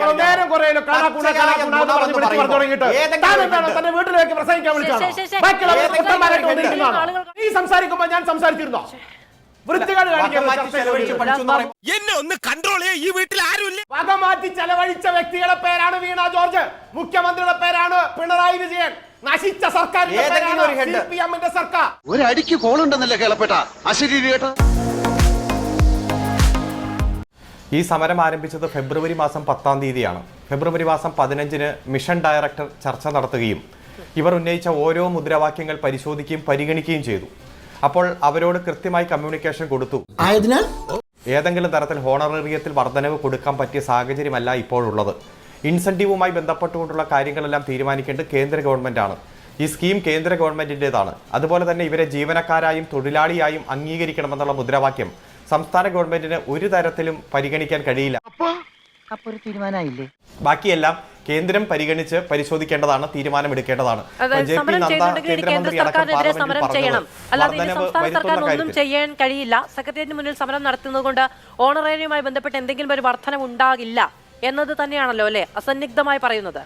മക്കളോ നേരം കുറയല്ലോ കാണാ കുണ കാണാ കുണ എന്ന് പറഞ്ഞ് വിളിച്ച് പറഞ്ഞു തുടങ്ങിയിട്ട്. താൻ എന്താണ് തന്റെ വീട്ടിലേക്ക് പ്രസംഗിക്കാൻ വിളിച്ചാണോ. ബാക്കിയുള്ളവർ വന്നിരിക്കുന്നതാണോ? നീ സംസാരിക്കുമ്പോൾ ഞാൻ സംസാരിച്ചിരുന്നോ? എന്ന് ഒന്ന് കൺട്രോൾ ചെയ്യാ. ഈ വീട്ടിൽ ആരുമില്ല. വക മാറ്റി ചെലവഴിച്ച വ്യക്തികളുടെ പേരാണ് വീണ ജോർജ്. മുഖ്യമന്ത്രിയുടെ പേരാണ് പിണറായി വിജയൻ. നശിച്ച സർക്കാർ ഒരു അടിക്ക് കോളുണ്ടെന്നല്ലേ കേളപ്പെട്ട? അശരീരി കേട്ട ഈ സമരം ആരംഭിച്ചത് ഫെബ്രുവരി മാസം പത്താം തീയതിയാണ്. ഫെബ്രുവരി മാസം പതിനഞ്ചിന് മിഷൻ ഡയറക്ടർ ചർച്ച നടത്തുകയും ഇവർ ഉന്നയിച്ച ഓരോ മുദ്രാവാക്യങ്ങൾ പരിശോധിക്കുകയും പരിഗണിക്കുകയും ചെയ്തു. അപ്പോൾ അവരോട് കൃത്യമായി കമ്മ്യൂണിക്കേഷൻ കൊടുത്തു. ആയതിനാൽ? ഏതെങ്കിലും തരത്തിൽ ഹോണറേറിയത്തിൽ വർധനവ് കൊടുക്കാൻ പറ്റിയ സാഹചര്യമല്ല ഇപ്പോഴുള്ളത്. ഇൻസെന്റീവുമായി ബന്ധപ്പെട്ടുകൊണ്ടുള്ള കാര്യങ്ങളെല്ലാം തീരുമാനിക്കേണ്ടത് കേന്ദ്ര ഗവൺമെന്റാണ് ഈ സ്കീം കേന്ദ്ര ഗവൺമെന്റിന്റേതാണ് അതുപോലെ തന്നെ ഇവരെ ജീവനക്കാരായും തൊഴിലാളിയായും അംഗീകരിക്കണമെന്നുള്ള മുദ്രാവാക്യം സംസ്ഥാന ഗവൺമെന്റിന് ഒരു തരത്തിലും പരിഗണിക്കാൻ കഴിയില്ല. അപ്പൊ? ഒരു തീരുമാനമായില്ലേ ബാക്കിയെല്ലാം കേന്ദ്രം പരിഗണിച്ച് പരിശോധിക്കേണ്ടതാണ് തീരുമാനമെടുക്കേണ്ടതാണ്. ഒന്നും ചെയ്യാൻ കഴിയില്ല. സെക്രട്ടേറിയറ്റിന് മുന്നിൽ സമരം നടത്തുന്നതുകൊണ്ട് ഓണറേറിയവുമായി ബന്ധപ്പെട്ട് എന്തെങ്കിലും ഒരു വർധനം ഉണ്ടാകില്ല എന്നത് തന്നെയാണല്ലോ അല്ലെ? അസന്നിഗ്ധമായി പറയുന്നത്.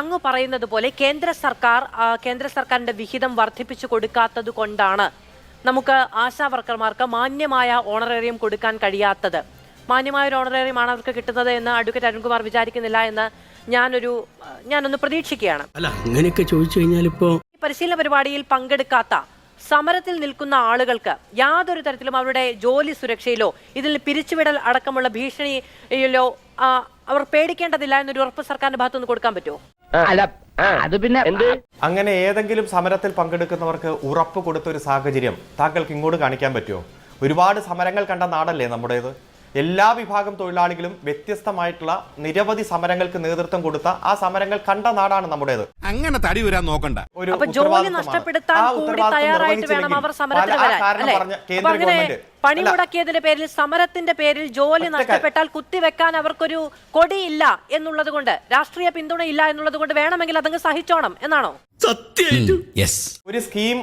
അങ്ങ് പറയുന്നത് പോലെ കേന്ദ്ര സർക്കാർ കേന്ദ്ര സർക്കാരിന്റെ വിഹിതം വർദ്ധിപ്പിച്ചു കൊടുക്കാത്തത് കൊണ്ടാണ് നമുക്ക് ആശാ വർക്കർമാർക്ക് മാന്യമായ ഓണറേറിയം കൊടുക്കാൻ കഴിയാത്തത്. മാന്യമായ ഒരു ഓണറേറിയം ആണ് അവർക്ക് കിട്ടുന്നത് എന്ന് അഡ്വക്കേറ്റ് അരുൺകുമാർ വിചാരിക്കുന്നില്ല എന്ന് ഞാനൊരു ഞാനൊന്ന് പ്രതീക്ഷിക്കുകയാണ്. അല്ല അങ്ങനെയൊക്കെ ചോദിച്ചു കഴിഞ്ഞാൽ ഇപ്പോ ഈ പരിശീലന പരിപാടിയിൽ പങ്കെടുക്കാത്ത സമരത്തിൽ നിൽക്കുന്ന ആളുകൾക്ക് യാതൊരു തരത്തിലും അവരുടെ ജോലി സുരക്ഷയിലോ ഇതിൽ പിരിച്ചുവിടൽ അടക്കമുള്ള ഭീഷണിയിലോ അവർ പേടിക്കേണ്ടതില്ല എന്നൊരു ഉറപ്പ് സർക്കാരിന്റെ ഭാഗത്തുനിന്ന് കൊടുക്കാൻ പറ്റുമോ? അല്ല അത് പിന്നെ അങ്ങനെ ഏതെങ്കിലും സമരത്തിൽ പങ്കെടുക്കുന്നവർക്ക് ഉറപ്പ് കൊടുത്ത ഒരു സാഹചര്യം താങ്കൾക്ക് ഇങ്ങോട്ട് കാണിക്കാൻ പറ്റുമോ? ഒരുപാട് സമരങ്ങൾ കണ്ട നാടല്ലേ നമ്മുടേത്? എല്ലാ വിഭാഗം തൊഴിലാളികളും വ്യത്യസ്തമായിട്ടുള്ള നിരവധി സമരങ്ങൾക്ക് നേതൃത്വം കൊടുത്ത ആ സമരങ്ങൾ കണ്ട നാടാണ് നമ്മുടേത്. അങ്ങനെ തടി വരാൻ നോക്കണ്ട. ഒരു കേന്ദ്ര ഗവൺമെന്റ്. പണി മുടക്കിയതിന്റെ പേരിൽ സമരത്തിന്റെ പേരിൽ ജോലി നഷ്ടപ്പെട്ടാൽ കുത്തിവെക്കാൻ അവർക്കൊരു കൊടിയില്ല എന്നുള്ളത് കൊണ്ട് രാഷ്ട്രീയ പിന്തുണ ഇല്ല എന്നുള്ളത് കൊണ്ട് വേണമെങ്കിൽ അതങ്ങ് സഹിച്ചോണം എന്നാണോ? ഒരു സ്കീം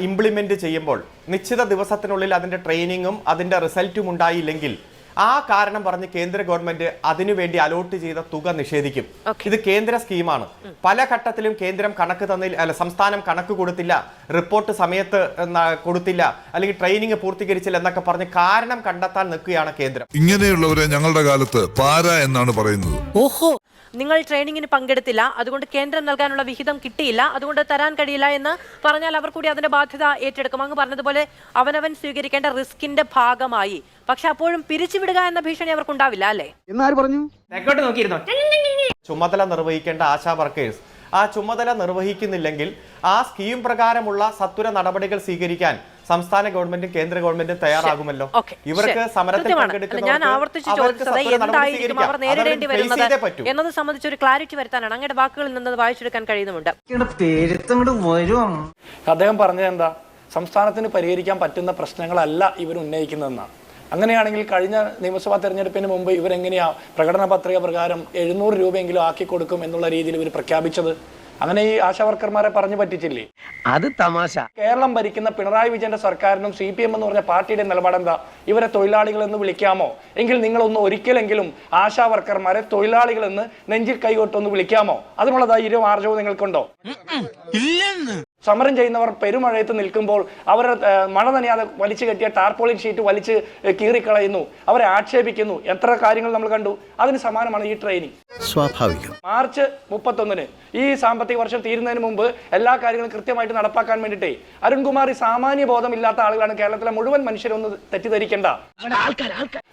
ഇംപ്ലിമെന്റ് ചെയ്യുമ്പോൾ നിശ്ചിത ദിവസത്തിനുള്ളിൽ അതിന്റെ ട്രെയിനിങ്ങും അതിന്റെ റിസൾട്ടും ഉണ്ടായില്ലെങ്കിൽ ആ കാരണം പറഞ്ഞ് കേന്ദ്ര ഗവൺമെന്റ് അതിനുവേണ്ടി അലോട്ട് ചെയ്ത തുക നിഷേധിക്കും. ഇത് കേന്ദ്ര സ്കീമാണ്. പല ഘട്ടത്തിലും കേന്ദ്രം കണക്ക് തന്നില്ല അല്ല സംസ്ഥാനം കണക്ക് കൊടുത്തില്ല റിപ്പോർട്ട് സമയത്ത് എന്നാ, കൊടുത്തില്ല അല്ലെങ്കിൽ ട്രെയിനിങ് പൂർത്തീകരിച്ചില്ല എന്നൊക്കെ പറഞ്ഞ് കാരണം കണ്ടെത്താൻ നിൽക്കുകയാണ് കേന്ദ്രം. ഇങ്ങനെയുള്ളവരെ ഞങ്ങളുടെ കാലത്ത് പാര എന്നാണ് പറയുന്നത്. ഓഹോ നിങ്ങൾ ട്രെയിനിങ്ങിന് പങ്കെടുത്തില്ല. അതുകൊണ്ട് കേന്ദ്രം നൽകാനുള്ള വിഹിതം കിട്ടിയില്ല. അതുകൊണ്ട് തരാൻ കഴിയില്ല എന്ന് പറഞ്ഞാൽ അവർ കൂടി അതിന്റെ ബാധ്യത ഏറ്റെടുക്കും. അങ്ങ് പറഞ്ഞതുപോലെ അവനവൻ സ്വീകരിക്കേണ്ട റിസ്കിന്റെ ഭാഗമായി. പക്ഷെ അപ്പോഴും പിരിച്ചുവിടുക എന്ന ഭീഷണി അവർക്കുണ്ടാവില്ല അല്ലേ? എന്നാര് പറഞ്ഞു? നോക്കിയിരുന്നോ? ചുമതല നിർവഹിക്കേണ്ട ആശാ വർക്കേഴ്സ്. ആ ചുമതല നിർവഹിക്കുന്നില്ലെങ്കിൽ ആ സ്കീം പ്രകാരമുള്ള സത്വര നടപടികൾ സ്വീകരിക്കാൻ സംസ്ഥാന ഗവൺമെന്റും കേന്ദ്ര ഗവൺമെന്റും തയ്യാറാകുമല്ലോ. ഇവർക്ക്. സമരത്തിൽ കൃത്യമാണ്. ഞാൻ ആവർത്തിച്ച് ചോദിച്ചത് എന്തായിരിക്കും അവർ നേരിടേണ്ടി വരുന്നത്. എന്നത് സംബന്ധിച്ച് ഒരു ക്ലാരിറ്റി വരുത്താനാണ്. അങ്ങയുടെ വാക്കുകളിൽ നിന്ന് വായിച്ചെടുക്കാൻ കഴിയുന്നുമുണ്ട്. അദ്ദേഹം പറഞ്ഞത് എന്താ? സംസ്ഥാനത്തിന് പരിഹരിക്കാൻ പറ്റുന്ന പ്രശ്നങ്ങളല്ല ഇവർ ഉന്നയിക്കുന്നതെന്നാണ്. അങ്ങനെയാണെങ്കിൽ കഴിഞ്ഞ നിയമസഭാ തെരഞ്ഞെടുപ്പിന് മുമ്പ് ഇവരെങ്ങനെയാ പ്രകടന പത്രിക പ്രകാരം എഴുന്നൂറ് രൂപയെങ്കിലും ആക്കി കൊടുക്കും എന്നുള്ള രീതിയിൽ ഇവർ പ്രഖ്യാപിച്ചത്? അങ്ങനെ ഈ ആശാവർക്കർമാരെ പറഞ്ഞു പറ്റിച്ചില്ലേ? അത് തമാശ. കേരളം ഭരിക്കുന്ന പിണറായി വിജയന്റെ സർക്കാരിനും സി പി എം എന്ന് പറഞ്ഞ പാർട്ടിയുടെ നിലപാടെന്താ ഇവരെ തൊഴിലാളികൾ എന്ന് വിളിക്കാമോ? എങ്കിൽ നിങ്ങളൊന്ന് ഒരിക്കലെങ്കിലും ആശാവർക്കർമാരെ തൊഴിലാളികൾ എന്ന് നെഞ്ചിൽ കൈകൊട്ടൊന്ന് വിളിക്കാമോ? അതിനുള്ള ധൈര്യവും ആർജവും നിങ്ങൾക്കുണ്ടോ? സമരം ചെയ്യുന്നവർ പെരുമഴയത്ത് നിൽക്കുമ്പോൾ അവർ മഴ നനയാതെ വലിച്ചു കെട്ടിയ ടാർപോളിൻ ഷീറ്റ് വലിച്ച് കീറിക്കളയുന്നു. അവരെ ആക്ഷേപിക്കുന്നു. എത്ര കാര്യങ്ങൾ നമ്മൾ കണ്ടു? അതിന് സമാനമാണ് ഈ ട്രെയിനിങ്. സ്വാഭാവികം. മാർച്ച് മുപ്പത്തൊന്നിന് ഈ സാമ്പത്തിക വർഷം തീരുന്നതിന് മുമ്പ് എല്ലാ കാര്യങ്ങളും കൃത്യമായിട്ട് നടപ്പാക്കാൻ വേണ്ടിയിട്ടേ അരുൺകുമാർ ഈ സാമാന്യ ബോധമില്ലാത്ത ആളുകളാണ് കേരളത്തിലെ മുഴുവൻ മനുഷ്യരൊന്ന് തെറ്റിദ്ധരിക്കേണ്ട.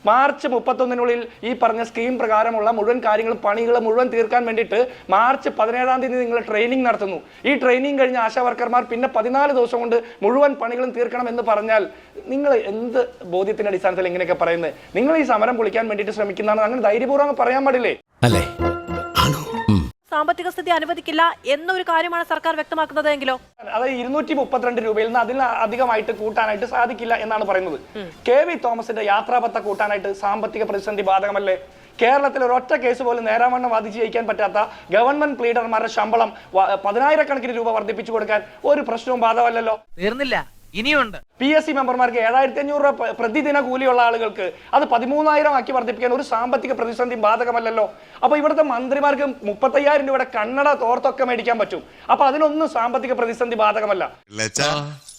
മാർച്ച് മുപ്പത്തൊന്നിനുള്ളിൽ ഈ പറഞ്ഞ സ്കീം പ്രകാരമുള്ള മുഴുവൻ കാര്യങ്ങളും പണികളും മുഴുവൻ തീർക്കാൻ വേണ്ടിയിട്ട് മാർച്ച് പതിനേഴാം തീയതി നിങ്ങൾ ട്രെയിനിങ് നടത്തുന്നു. ഈ ട്രെയിനിങ് കഴിഞ്ഞ ആശാ വർക്കർമാർ പിന്നെ പതിനാല് ദിവസം കൊണ്ട് മുഴുവൻ പണികളും തീർക്കണം എന്ന് പറഞ്ഞാൽ നിങ്ങൾ എന്ത് ബോധ്യത്തിന്റെ അടിസ്ഥാനത്തിൽ ഇങ്ങനെയൊക്കെ പറയുന്നത്? നിങ്ങൾ ഈ സമരം പൊളിക്കാൻ വേണ്ടിയിട്ട് ശ്രമിക്കുന്നതാണ്. അങ്ങനെ ധൈര്യപൂർവം പറയാൻ പാടില്ലേ? അല്ലേ? ആണോ? സാമ്പത്തിക സ്ഥിതി അനുവദിക്കില്ല എന്നൊരു കാര്യമാണ് സർക്കാർ വ്യക്തമാക്കുന്നത് എങ്കിലോ അതായത് ഇരുന്നൂറ്റി മുപ്പത്തിരണ്ട് രൂപയിൽ നിന്ന് അതിൽ അധികമായിട്ട് കൂട്ടാനായിട്ട് സാധിക്കില്ല എന്നാണ് പറയുന്നത്. കെ വി തോമസിന്റെ യാത്രാപത്ത കൂട്ടാനായിട്ട് സാമ്പത്തിക പ്രതിസന്ധി ബാധകമല്ലേ? കേരളത്തിൽ ഒരൊറ്റ കേസ് പോലും നേരാവണ്ണം വാദിച്ച് ജയിക്കാൻ പറ്റാത്ത ഗവൺമെന്റ് പ്ലീഡർമാരുടെ ശമ്പളം പതിനായിരക്കണക്കിന് രൂപ വർദ്ധിപ്പിച്ചു കൊടുക്കാൻ ഒരു പ്രശ്നവും ബാധകമല്ലല്ലോ. തീർന്നില്ല. ഇനിയുണ്ട്. പി എസ് സി മെമ്പർമാർക്ക് ഏഴായിരത്തി അഞ്ഞൂറ് രൂപ പ്ര- പ്രതിദിന കൂലിയുള്ള ആളുകൾക്ക് അത് പതിമൂന്നായിരം ആക്കി വർദ്ധിപ്പിക്കാൻ ഒരു സാമ്പത്തിക പ്രതിസന്ധി ബാധകമല്ലല്ലോ. അപ്പൊ ഇവിടുത്തെ മന്ത്രിമാർക്ക് മുപ്പത്തയ്യായിരം രൂപയുടെ കണ്ണട തോർത്തൊക്കെ മേടിക്കാൻ പറ്റും. അപ്പൊ അതിനൊന്നും സാമ്പത്തിക പ്രതിസന്ധി ബാധകമല്ല.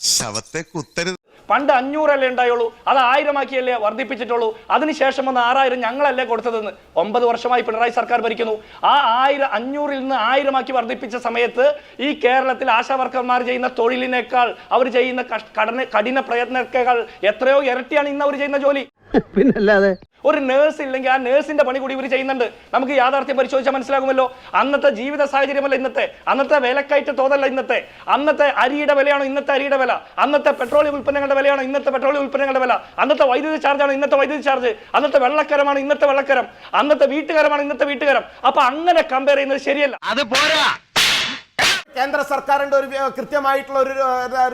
ശവത്തെ കുത്തരുത്. പണ്ട് അഞ്ഞൂറല്ലേ ഉണ്ടായുള്ളൂ? അത് ആയിരമാക്കിയല്ലേ വർദ്ധിപ്പിച്ചിട്ടുള്ളൂ? അതിനുശേഷം വന്ന് ആറായിരം ഞങ്ങളല്ലേ കൊടുത്തതെന്ന് ഒമ്പത് വർഷമായി പിണറായി സർക്കാർ ഭരിക്കുന്നു. ആ ആയിരം അഞ്ഞൂറിൽ നിന്ന് ആയിരമാക്കി വർദ്ധിപ്പിച്ച സമയത്ത് ഈ കേരളത്തിൽ ആശാ വർക്കർമാർ ചെയ്യുന്ന തൊഴിലിനേക്കാൾ അവർ ചെയ്യുന്ന കഠിന പ്രയത്നത്തേക്കാൾ എത്രയോ ഇരട്ടിയാണ് ഇന്ന് അവർ ചെയ്യുന്ന ജോലി. പിന്നല്ലാതെ ഒരു നേഴ്സ് ഇല്ലെങ്കിൽ ആ നേഴ്സിന്റെ പണി കൂടി ഇവർ ചെയ്യുന്നുണ്ട്. നമുക്ക് യാഥാർത്ഥ്യം പരിശോധിച്ചാൽ മനസ്സിലാകുമല്ലോ. അന്നത്തെ ജീവിത സാഹചര്യമല്ല ഇന്നത്തെ. അന്നത്തെ വിലക്കയറ്റ തോതല്ല ഇന്നത്തെ. അന്നത്തെ അരിയുടെ വിലയാണോ ഇന്നത്തെ അരിയുടെ വില? അന്നത്തെ പെട്രോളിയം ഉൽപ്പന്നങ്ങളുടെ വിലയാണോ ഇന്നത്തെ പെട്രോളിയം ഉൽപ്പന്നങ്ങളുടെ വില? അന്നത്തെ വൈദ്യുതി ചാർജാണോ ഇന്നത്തെ വൈദ്യുതി ചാർജ് അന്നത്തെ വെള്ളക്കരമാണ് ഇന്നത്തെ വെള്ളക്കരം? അന്നത്തെ വീട്ടുകാരമാണ് ഇന്നത്തെ വീട്ടുകാരം? അപ്പൊ അങ്ങനെ കമ്പയർ ചെയ്യുന്നത് ശരിയല്ല. അത് പോരാ. കേന്ദ്ര സർക്കാരിന്റെ ഒരു കൃത്യമായിട്ടുള്ള ഒരു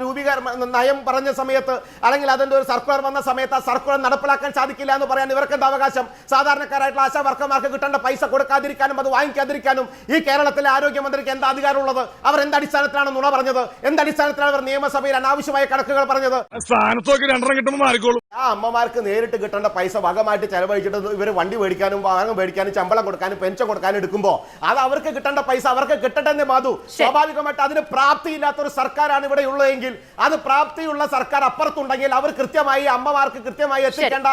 രൂപീകരണ നയം പറഞ്ഞ സമയത്ത് അല്ലെങ്കിൽ അതിന്റെ ഒരു സർക്കുലർ വന്ന സമയത്ത് ആ സർക്കുലർ നടപ്പിലാക്കാൻ സാധിക്കില്ല എന്ന് പറയാൻ ഇവർക്ക് എന്താ അവകാശം? സാധാരണക്കാരായിട്ടുള്ള ആശാ വർക്കർമാർക്ക് കിട്ടേണ്ട പൈസ കൊടുക്കാതിരിക്കാനും അത് വാങ്ങിക്കാതിരിക്കാനും ഈ കേരളത്തിലെ ആരോഗ്യമന്ത്രിക്ക് എന്താ അധികാരമുള്ളത്? അവർ എന്ത് അടിസ്ഥാനത്തിലാണ് നുണ പറഞ്ഞത്? എന്ത് അടിസ്ഥാനത്തിലാണ് അവർ നിയമസഭയിൽ അനാവശ്യമായ കണക്കുകൾ പറഞ്ഞത്? ആ അമ്മമാർക്ക് നേരിട്ട് കിട്ടേണ്ട പൈസ വകമായിട്ട് ചെലവഴിച്ചിട്ട് ഇവർ വണ്ടി മേടിക്കാനും വാഹനം മേടിക്കാനും ശമ്പളം കൊടുക്കാനും പെൻഷൻ കൊടുക്കാനും എടുക്കുമ്പോൾ അത് അവർക്ക് കിട്ടേണ്ട പൈസ അവർക്ക് കിട്ടട്ടെ മാധു. സ്വാഭാവികമായിട്ട് അതിന് പ്രാപ്തിയില്ലാത്ത ഒരു സർക്കാരാണ് ഇവിടെ ഉള്ളതെങ്കിൽ അത് പ്രാപ്തിയുള്ള സർക്കാർ അപ്പുറത്തുണ്ടെങ്കിൽ അവർ കൃത്യമായി അമ്മമാർക്ക് കൃത്യമായി എത്തിക്കേണ്ട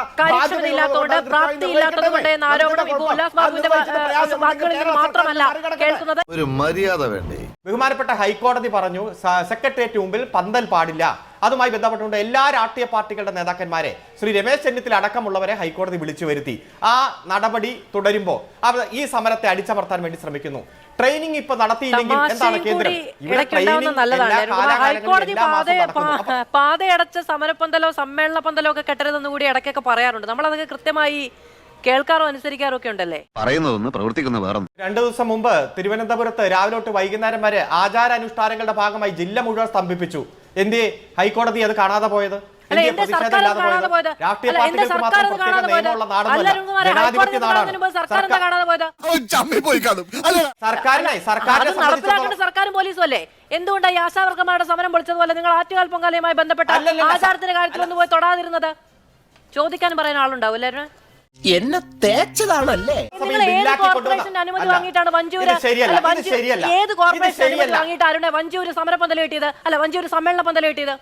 ഒരു മര്യാദ വേണ്ടേ? ബഹുമാനപ്പെട്ട ഹൈക്കോടതി പറഞ്ഞു സെക്രട്ടേറിയറ്റ് മുമ്പിൽ പന്തൽ പാടില്ല. അതുമായി ബന്ധപ്പെട്ടുകൊണ്ട് എല്ലാ രാഷ്ട്രീയ പാർട്ടികളുടെ നേതാക്കന്മാരെ ശ്രീ രമേശ് ചെന്നിത്തല അടക്കമുള്ളവരെ ഹൈക്കോടതി വിളിച്ചു വരുത്തി. ആ നടപടി തുടരുമ്പോൾ അവർ ഈ സമരത്തെ അടിച്ചമർത്താൻ വേണ്ടി ശ്രമിക്കുന്നു. ട്രെയിനിങ് ഇപ്പൊ നടത്തിയില്ലെങ്കിൽ എന്താണ് കേന്ദ്രം? ഹൈക്കോടതി പാതയടച്ച സമരപ്പന്തലോ സമ്മേളന പന്തലോ ഒക്കെ കെട്ടരുതെന്ന് കൂടി ഇടയ്ക്കൊക്കെ പറയാറുണ്ട്. നമ്മൾ അതൊക്കെ കൃത്യമായി കേൾക്കാറോ അനുസരിക്കാറോ ഒക്കെ ഉണ്ടല്ലേ? പറയുന്നതൊന്ന് പ്രവർത്തിക്കുന്ന വേറെ രണ്ടു ദിവസം മുമ്പ് തിരുവനന്തപുരത്ത് രാവിലെ തൊട്ട് വൈകുന്നേരം വരെ ആചാരാനുഷ്ഠാനങ്ങളുടെ ഭാഗമായി ജില്ല മുഴുവൻ സ്തംഭിപ്പിച്ചു. എന്തേ ഹൈക്കോടതി അത് കാണാതെ പോയത്? സർക്കാരും പോലീസും അല്ലേ? എന്തുകൊണ്ടാണ് ഈ ആശാവർക്കന്മാരുടെ സമരം പൊളിച്ചതുപോലെ നിങ്ങൾ ആറ്റുകാൽ പൊങ്കാലയുമായി ബന്ധപ്പെട്ട ആചാരത്തിന്റെ കാര്യത്തിൽ ഒന്ന് പോയി തൊടാതിരുന്നത്? ചോദിക്കാൻ പറയാൻ ആളുണ്ടാവും എല്ലാവരും എന്നെ തേച്ചതാണല്ലേ? നിങ്ങൾ ഏത് ബില്ലാക്കി കോർപ്പറേഷന്റെ അനുമതി വാങ്ങിയിട്ടാണ് വഞ്ചൂര്? അല്ല, വഞ്ചൂ- ഏത് കോർപ്പറേഷൻ അനുമതി. വഞ്ചൂര് സമരപ്പന്തൽ കിട്ടിയത്? അല്ല വഞ്ചൂര് സമ്മേളന പന്തൽ കിട്ടിയത്?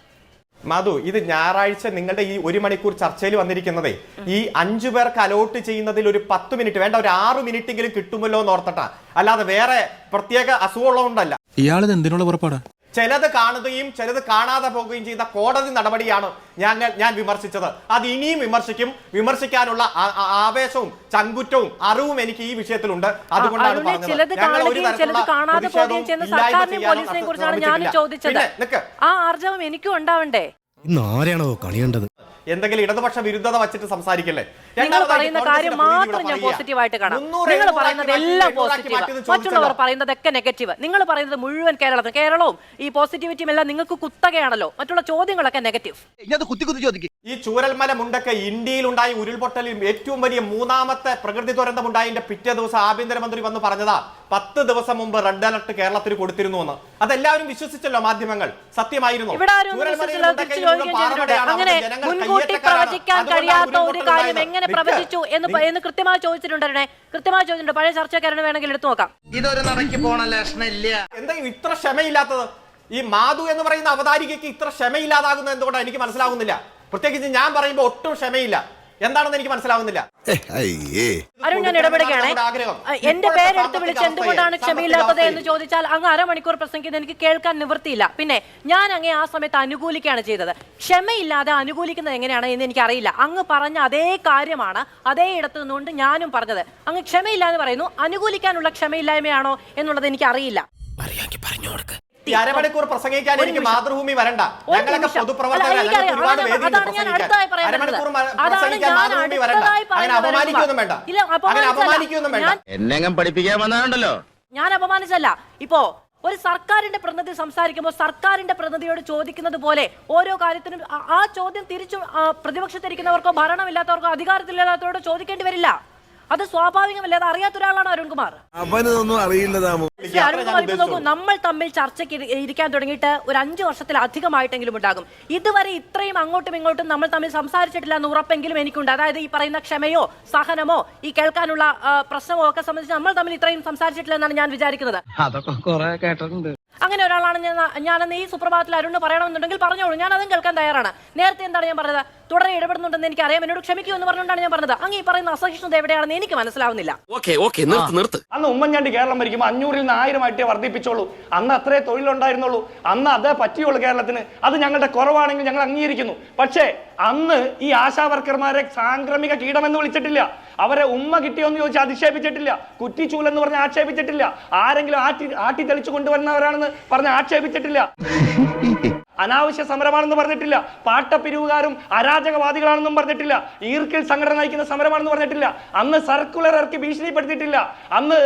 മധു ഇത് ഞായറാഴ്ച നിങ്ങളുടെ ഈ ഒരു മണിക്കൂർ ചർച്ചയിൽ വന്നിരിക്കുന്നതേ. ഈ അഞ്ചു പേർക്ക് അലോട്ട് ചെയ്യുന്നതിൽ ഒരു പത്ത് മിനിറ്റ് വേണ്ട ഒരു ആറ് മിനിറ്റെങ്കിലും കിട്ടുമല്ലോ എന്ന് ഓർത്തട്ടാ. അല്ലാതെ വേറെ പ്രത്യേക അസുഖമുള്ളതുകൊണ്ടല്ല. ഇയാളിത് എന്തിനുള്ള പുറപ്പാടാ? ചിലത് കാണുകയും ചിലത് കാണാതെ പോകുകയും ചെയ്ത കോടതി നടപടിയാണ് ഞാൻ ഞാൻ വിമർശിച്ചത്. അത് ഇനിയും വിമർശിക്കും. വിമർശിക്കാനുള്ള ആവേശവും ചങ്കുറ്റവും അറിവും എനിക്ക് ഈ വിഷയത്തിലുണ്ട്. അതുകൊണ്ടാണ് പറഞ്ഞത്. ചിലത് കാണുകയും ചിലത് കാണാതെ പോവുകയും ചെയ്യുന്ന സർക്കാരിനെയും പോലീസിനെയും കുറിച്ചാണ് ഞാൻ ചോദിച്ചത്. ആ ആർജവം എനിക്കും ഉണ്ടാവണ്ടേ? ഇന്ന് ആരെയാണോ കണിയേണ്ടത്? എന്തെങ്കിലും ഇടതുപക്ഷ വിരുദ്ധത വച്ചിട്ട് സംസാരിക്കല്ലേ? നിങ്ങൾ പറയുന്ന കാര്യം മാത്രം ഞാൻ പോസിറ്റീവായിട്ട് കാണാം. നിങ്ങൾ പറയുന്നത് എല്ലാം പോസിറ്റീവ് മറ്റുള്ളവർ. പറയുന്നതൊക്കെ നെഗറ്റീവ് നിങ്ങൾ പറയുന്നത് മുഴുവൻ കേരളത്തിൽ കേരളവും ഈ പോസിറ്റിവിറ്റിയും എല്ലാം നിങ്ങൾക്ക് കുത്തകയാണല്ലോ. മറ്റുള്ള ചോദ്യങ്ങളൊക്കെ നെഗറ്റീവ് ഇനി കുത്തി കുത്തി ചോദിക്കും. ഈ ചൂരൽമല മുണ്ടൊക്കെ ഇന്ത്യയിൽ ഉണ്ടായി ഉരുൾപൊട്ടലിൽ ഏറ്റവും വലിയ മൂന്നാമത്തെ പ്രകൃതി ദുരന്തം ഉണ്ടായതിന്റെ പിറ്റേ ദിവസം ആഭ്യന്തരമന്ത്രി വന്ന് പറഞ്ഞതാ പത്ത് ദിവസം മുമ്പ് റെഡ് അലർട്ട് കേരളത്തിൽ കൊടുത്തിരുന്നു എന്ന്. അതെല്ലാവരും വിശ്വസിച്ചല്ലോ മാധ്യമങ്ങൾ. സത്യമായിരുന്നു. അങ്ങനെ മുൻകൂട്ടി. പ്രവചിക്കാൻ കഴിയാത്ത ഒരു കാര്യം എങ്ങനെ പ്രവചിച്ചു എന്ന് പ- എന്ന് കൃത്യമായി ചോദിച്ചിട്ടുണ്ട് കൃത്യമായി ചോദിച്ചിട്ടുണ്ട്. പഴയ ചർച്ചക്കാരന് വേണമെങ്കിൽ എടുത്തു നോക്കാം. ഇതൊരു നടക്കി പോണ ലക്ഷണമില്ല. എന്താ ഇത്ര ക്ഷമയില്ലാത്തത്? ഈ മാധു എന്ന് പറയുന്ന അവതാരികയ്ക്ക് ഇത്ര ക്ഷമയില്ലാതാകുന്നത് എന്തുകൊണ്ടാണ് എനിക്ക് മനസ്സിലാകുന്നില്ല പ്രത്യേകിച്ച് ഞാൻ പറയുമ്പോൾ ഒട്ടും ക്ഷമയില്ല. എന്താണെന്ന് എനിക്ക് മനസ്സിലാവുന്നില്ല. അയ്യേ. അരുൺ ഞാൻ ഇടപെടുകയാണ്. എന്റെ പേരെടുത്ത് വിളിച്ച് എന്തുകൊണ്ടാണ് ക്ഷമയില്ലാത്തത് എന്ന് ചോദിച്ചാൽ അങ്ങ് അരമണിക്കൂർ പ്രസംഗിക്കുന്നത് എനിക്ക് കേൾക്കാൻ നിവൃത്തിയില്ല. പിന്നെ ഞാൻ അങ്ങേ ആ സമയത്ത് അനുകൂലിക്കുകയാണ് ചെയ്തത്. ക്ഷമയില്ലാതെ അനുകൂലിക്കുന്നത് എങ്ങനെയാണ് എന്ന് എനിക്കറിയില്ല. അങ്ങ് പറഞ്ഞ അതേ കാര്യമാണ് അതേ ഇടത്ത് നിന്നുകൊണ്ട് ഞാനും പറഞ്ഞത്. അങ്ങ് ക്ഷമയില്ല എന്ന് പറയുന്നു. അനുകൂലിക്കാനുള്ള ക്ഷമയില്ലായ്മയാണോ എന്നുള്ളത് എനിക്കറിയില്ല. അറിയാമെങ്കിൽ പറഞ്ഞു കൊടുക്ക്. അരമണിക്കൂർ പ്രസംഗിക്കാൻ എനിക്ക് മാതൃഭൂമി വരണ്ട. ഞങ്ങളൊക്കെ ഞാൻ എന്നെങ്ങും പഠിപ്പിക്കാൻ വന്നാണ്ടല്ലോ ഞാൻ അപമാനിച്ചല്ല. ഇപ്പോ ഒരു സർക്കാരിന്റെ പ്രതിനിധി സംസാരിക്കുമ്പോൾ സർക്കാരിന്റെ പ്രതിനിധിയോട് ചോദിക്കുന്നത് പോലെ ഓരോ കാര്യത്തിനും ആ- ആ ചോദ്യം തിരിച്ചു പ്രതിപക്ഷത്തിരിക്കുന്നവർക്കോ ഭരണമില്ലാത്തവർക്കോ അധികാരത്തിലില്ലാത്തവരോട് ചോദിക്കേണ്ടി വരില്ല. അത് സ്വാഭാവികമല്ലേ? അത് അറിയാത്ത ഒരാളാണ് അരുൺകുമാർ. അവനൊന്നും അറിയില്ല താമോ അരുൺകുമാർ ഇപ്പൊ നോക്കൂ നമ്മൾ തമ്മിൽ ചർച്ചയ്ക്ക് ഇരി- ഇരിക്കാൻ തുടങ്ങിയിട്ട് ഒരു അഞ്ചു വർഷത്തിലധികമായിട്ടെങ്കിലും ഉണ്ടാകും. ഇതുവരെ ഇത്രയും അങ്ങോട്ടും ഇങ്ങോട്ടും നമ്മൾ തമ്മിൽ സംസാരിച്ചിട്ടില്ല എന്ന് ഉറപ്പെങ്കിലും എനിക്കുണ്ട്. അതായത് ഈ പറയുന്ന ക്ഷമയോ സഹനമോ ഈ കേൾക്കാനുള്ള ആ, പ്രശ്നമോ ഒക്കെ സംബന്ധിച്ച് നമ്മൾ തമ്മിൽ ഇത്രയും സംസാരിച്ചിട്ടില്ല എന്നാണ് ഞാൻ വിചാരിക്കുന്നത്. അതൊക്കെ കൊറേ കേട്ടിട്ടുണ്ട്. അങ്ങനെ ഒരാളാണ് ഞാൻ ഞാനെന്ന് ഈ സുപ്രഭാതത്തിൽ അരുണ് പറയണമെന്നുണ്ടെങ്കിൽ പറഞ്ഞോളൂ. ഞാൻ അതും കേൾക്കാൻ തയ്യാറാണ്. നേരത്തെ എന്താണ് ഞാൻ പറഞ്ഞത്? തുടരെ ഇടപെടുന്നുണ്ടെന്ന് എനിക്ക് അറിയാം എന്നോട് ക്ഷമിക്കൂ എന്ന് പറഞ്ഞുകൊണ്ടാണ് ഞാൻ പറഞ്ഞത്. അങ്ങ് ഈ പറയുന്ന അസഹിഷ്ണുത എവിടെയാണെന്ന് എനിക്ക് മനസ്സിലാവുന്നില്ല. ഓക്കെ ഓക്കെ നിർത്ത് നിർത്ത്. അന്ന് ഉമ്മൻചാണ്ടി കേരളം ഭരിക്കുമ്പോൾ അഞ്ഞൂറിൽ നിന്ന് ആയിരമായിട്ടേ വർദ്ധിപ്പിച്ചോളൂ. അന്ന് അത്രേ തൊഴിലുണ്ടായിരുന്നുള്ളൂ. അന്ന് അതേ പറ്റിയുള്ളൂ കേരളത്തിന്. അത് ഞങ്ങളുടെ കുറവാണെങ്കിൽ ഞങ്ങൾ അംഗീകരിക്കുന്നു. പക്ഷേ അന്ന് ഈ ആശാ വർക്കർമാരെ സാംക്രമിക കീടമെന്ന് വിളിച്ചിട്ടില്ല. അവരെ ഉമ്മ കിട്ടിയോന്ന് ചോദിച്ച് അധിക്ഷേപിച്ചിട്ടില്ല. കുറ്റിച്ചൂൽ എന്ന് പറഞ്ഞ് ആക്ഷേപിച്ചിട്ടില്ല. ആരെങ്കിലും ആട്ടി ആട്ടി തെളിച്ചു കൊണ്ടുവരുന്നവരാണെന്ന് പറഞ്ഞ് ആക്ഷേപിച്ചിട്ടില്ല. അനാവശ്യ സമരമാണെന്ന് പറഞ്ഞിട്ടില്ല. പാട്ട പിരിവുകാരും അരാജകവാദികളാണെന്നും പറഞ്ഞിട്ടില്ല. ഈർക്കിൽ സംഘടന നയിക്കുന്ന സമരമാണെന്ന് പറഞ്ഞിട്ടില്ല. അന്ന് സർക്കുലർ ഇറക്കി ഭീഷണിപ്പെടുത്തിയിട്ടില്ല. അന്ന്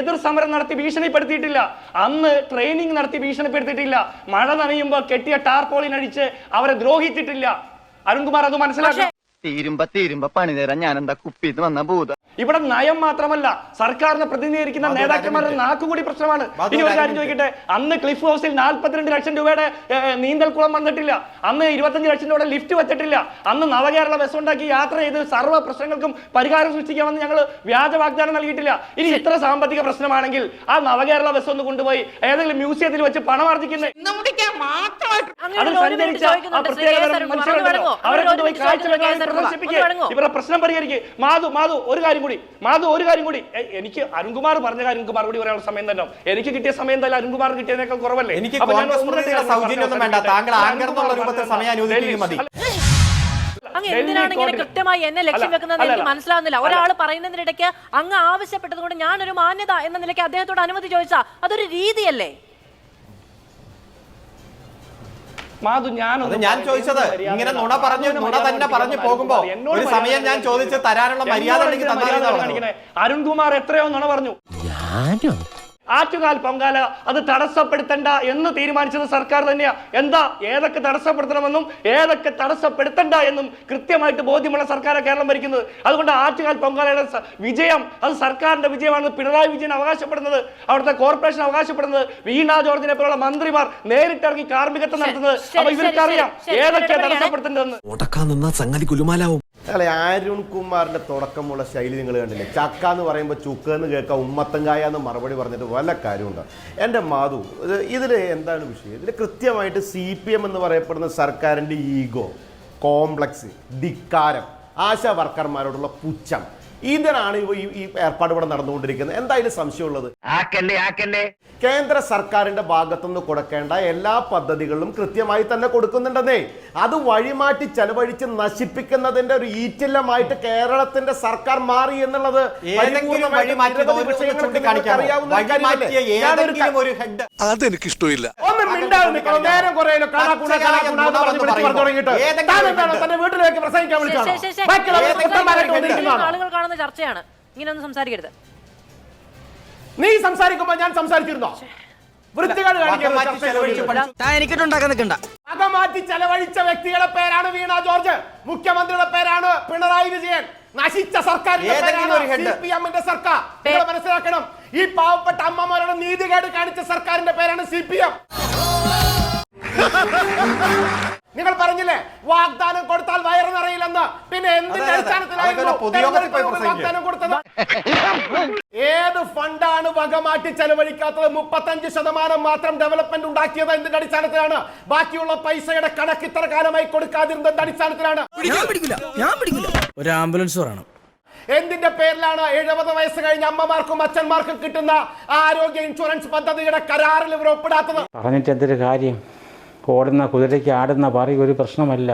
എതിർ സമരം നടത്തി ഭീഷണിപ്പെടുത്തിയിട്ടില്ല. അന്ന് ട്രെയിനിങ് നടത്തി ഭീഷണിപ്പെടുത്തിയിട്ടില്ല. മഴ നനയുമ്പോൾ കെട്ടിയ ടാർപോളിൻ അടിച്ച് അവരെ ദ്രോഹിച്ചിട്ടില്ല. അരുൺകുമാർ അത് മനസ്സിലാക്കണം തീരുമ്പ തീരുമ്പ പണി തരാൻ ഞാൻ എന്താ കുപ്പിന്ന് വന്ന ഭൂത. ഇവിടെ നയം മാത്രമല്ല സർക്കാരിനെ പ്രതിനിധീകരിക്കുന്ന നേതാക്കന്മാരുടെ നാക്കുകൂടി പ്രശ്നമാണ്. ഇനി ഒരു കാര്യം ചോദിക്കട്ടെ അന്ന് ക്ലിഫ് ഹൗസിൽ നാൽപ്പത്തിരണ്ട് ലക്ഷം രൂപയുടെ നീന്തൽ നീന്തൽക്കുളം വന്നിട്ടില്ല. അന്ന് ഇരുപത്തഞ്ച് ലക്ഷം രൂപയുടെ ലിഫ്റ്റ് വെച്ചിട്ടില്ല. അന്ന് നവകേരള ബസ് ഉണ്ടാക്കി യാത്ര ചെയ്ത് സർവ പ്രശ്നങ്ങൾക്കും പരിഹാരം സൃഷ്ടിക്കാമെന്ന് ഞങ്ങൾ വ്യാജ വാഗ്ദാനം നൽകിയിട്ടില്ല. ഇനി ഇത്ര സാമ്പത്തിക പ്രശ്നമാണെങ്കിൽ ആ നവകേരള ബസ് ഒന്ന് കൊണ്ടുപോയി ഏതെങ്കിലും മ്യൂസിയത്തിൽ വെച്ച് പണം ആർജിക്കുന്നത് അതിൽ സഞ്ചരിച്ച പ്രത്യേക. മനുഷ്യരുണ്ടല്ലോ അവരെ കൊണ്ടുപോയി കാഴ്ച ഇവരുടെ പ്രശ്നം പരിഹരിക്കുക മാധു മാധു ഒരു കാര്യം കൂടി. മാധു ഒരു കാര്യം കൂടി. എനിക്ക് അരുൺകുമാർ പറഞ്ഞ കാര്യം എനിക്ക് മറുപടി പറയാനുള്ള സമയം തന്നെ എനിക്ക് കിട്ടിയ സമയം തന്നെ അരുൺകുമാർ കിട്ടിയതിനേക്കാൾ കുറവല്ലേ? എനിക്ക് സൗജന്യമൊന്നും വേണ്ട. താങ്കൾ. ആങ്കർ എന്നുള്ള രൂപത്തിൽ സമയം അനുവദിക്കുകയും മതി. അങ്ങ് എന്തിനാണ് ഇങ്ങനെ കൃത്യമായി എന്നെ ലക്ഷ്യം വെക്കുന്നത് എനിക്ക്. മനസ്സിലാവുന്നില്ല. ഒരാൾ പറയുന്നതിനിടയ്ക്ക് അങ്ങ് ആവശ്യപ്പെട്ടത് കൊണ്ട് ഞാനൊരു മാന്യത എന്ന നിലയ്ക്ക് അദ്ദേഹത്തോട് അനുമതി ചോദിച്ചാ അതൊരു രീതിയല്ലേ? മാധു ഞാൻ ഞാൻ ചോദിച്ചത്. ഇങ്ങനെ നുണ പറഞ്ഞു നുണ തന്നെ പറഞ്ഞു പോകുമ്പോ ഒരു സമയം ഞാൻ ചോദിച്ച് തരാനുള്ള മര്യാദ അരുൺകുമാർ എത്രയോ നുണ പറഞ്ഞു. ആറ്റുകാൽ പൊങ്കാല അത് തടസ്സപ്പെടുത്തണ്ട എന്ന് തീരുമാനിച്ചത് സർക്കാർ തന്നെയാണ് എന്താ? ഏതൊക്കെ തടസ്സപ്പെടുത്തണമെന്നും ഏതൊക്കെ തടസ്സപ്പെടുത്തണ്ട എന്നും കൃത്യമായിട്ട് ബോധ്യമുള്ള സർക്കാർ കേരളം ഭരിക്കുന്നത്. അതുകൊണ്ട് ആറ്റുകാൽ പൊങ്കാലയുടെ വിജയം അത് സർക്കാരിന്റെ വിജയമാണെന്ന് പിണറായി വിജയൻ അവകാശപ്പെടുന്നത് അവിടുത്തെ കോർപ്പറേഷൻ അവകാശപ്പെടുന്നത് വീണാ ജോർജിനെ പോലുള്ള മന്ത്രിമാർ നേരിട്ടിറങ്ങി കാർമ്മികത്വം നടത്തുന്നത്. അപ്പൊ ഇവർക്കറിയാം ഏതൊക്കെ തടസ്സപ്പെടുത്തേണ്ടതെന്ന് സംഗതി കുലുമാലാവും. അല്ലെ അരുൺ കുമാറിന്റെ തുടക്കമുള്ള ശൈലി നിങ്ങൾ കണ്ടില്ലേ? ചക്ക എന്ന് പറയുമ്പോൾ ചുക്ക എന്ന് കേൾക്കാം ഉമ്മത്തങ്കായ എന്ന് മറുപടി പറഞ്ഞിട്ട് വല്ല കാര്യമുണ്ട്. എന്റെ മാധു ഇത് ഇതിൽ എന്താണ് വിഷയം? ഇതിൽ കൃത്യമായിട്ട് സി പി എം എന്ന് പറയപ്പെടുന്ന സർക്കാരിന്റെ ഈഗോ കോംപ്ലക്സ് ധിക്കാരം ആശാ വർക്കർമാരോടുള്ള പുച്ഛം. ഇതിനാണ് ഇവ ഈ- ഈ ഏർപ്പാട് ഇവിടെ നടന്നുകൊണ്ടിരിക്കുന്നത്. എന്തായാലും സംശയമുള്ളത്? കേന്ദ്ര സർക്കാരിന്റെ ഭാഗത്തുനിന്ന് കൊടുക്കേണ്ട എല്ലാ പദ്ധതികളും കൃത്യമായി തന്നെ കൊടുക്കുന്നുണ്ടെന്നേ. അത് വഴിമാറ്റി ചെലവഴിച്ച് നശിപ്പിക്കുന്നതിന്റെ ഒരു ഈറ്റില്ലമായിട്ട് കേരളത്തിന്റെ സർക്കാർ മാറി എന്നുള്ളത് അതെനിക്കിഷ്ടമില്ല. ഒന്ന് മിണ്ടാതെ നിൽക്കണം. നേരം തന്റെ വീട്ടിലേക്ക് പ്രസംഗിക്കാൻ വിളിച്ചാണോ? കാണുന്ന ചർച്ചയാണ്. ഇങ്ങനെയൊന്നും സംസാരിക്കരുത്. നീ സംസാരിക്കുമ്പോ ഞാൻ സംസാരിച്ചിരുന്നോ? കാണിക്കരുത് മാറ്റി ചെലവഴിച്ച് വ്യക്തികളുടെ പേരാണ് വീണ ജോർജ്. മുഖ്യമന്ത്രിയുടെ പേരാണ് പിണറായി വിജയൻ. നശിച്ച സർക്കാരിന്റെ ഏതെങ്കിലും ഒരു പേരാണ് head. സി പി എമ്മിന്റെ സർക്കാർ. മനസ്സിലാക്കണം ഈ പാവപ്പെട്ട അമ്മമാരുടെ നീതികേട് കാണിച്ച സർക്കാരിന്റെ പേരാണ് സി പി എം. നിങ്ങൾ പറഞ്ഞില്ലേ? വാഗ്ദാനം കൊടുത്താൽ വയറ് നിറയില്ലെന്ന്. പിന്നെ എന്തിന്റെ. അടിസ്ഥാനത്തിലായിരുന്നു കൊടുത്തത്? ഏത് ഫണ്ടാണ് വകമാറ്റി ചെലവഴിക്കാത്തത്? മുപ്പത്തഞ്ച് ശതമാനം മാത്രം ഡെവലപ്മെന്റ് ഉണ്ടാക്കിയത് എന്തിന്റെ അടിസ്ഥാനത്തിലാണ്? ബാക്കിയുള്ള പൈസയുടെ കണക്ക് ഇത്ര കാലമായി കൊടുക്കാതിരുന്നതിന്റെ അടിസ്ഥാനത്തിലാണ്? ഒരു ആംബുലൻസ് പറയണം എന്തിന്റെ പേരിലാണ് എഴുപത് വയസ്സ് കഴിഞ്ഞ അമ്മമാർക്കും അച്ഛന്മാർക്കും കിട്ടുന്ന ആരോഗ്യ ഇൻഷുറൻസ് പദ്ധതിയുടെ കരാറിൽ ഇവർ ഒപ്പിടാത്തത്? പറഞ്ഞിട്ട് എന്തൊരു കാര്യം? ഓടുന്ന കുതിരയ്ക്ക് ആടുന്ന പറയും ഒരു പ്രശ്നമല്ല.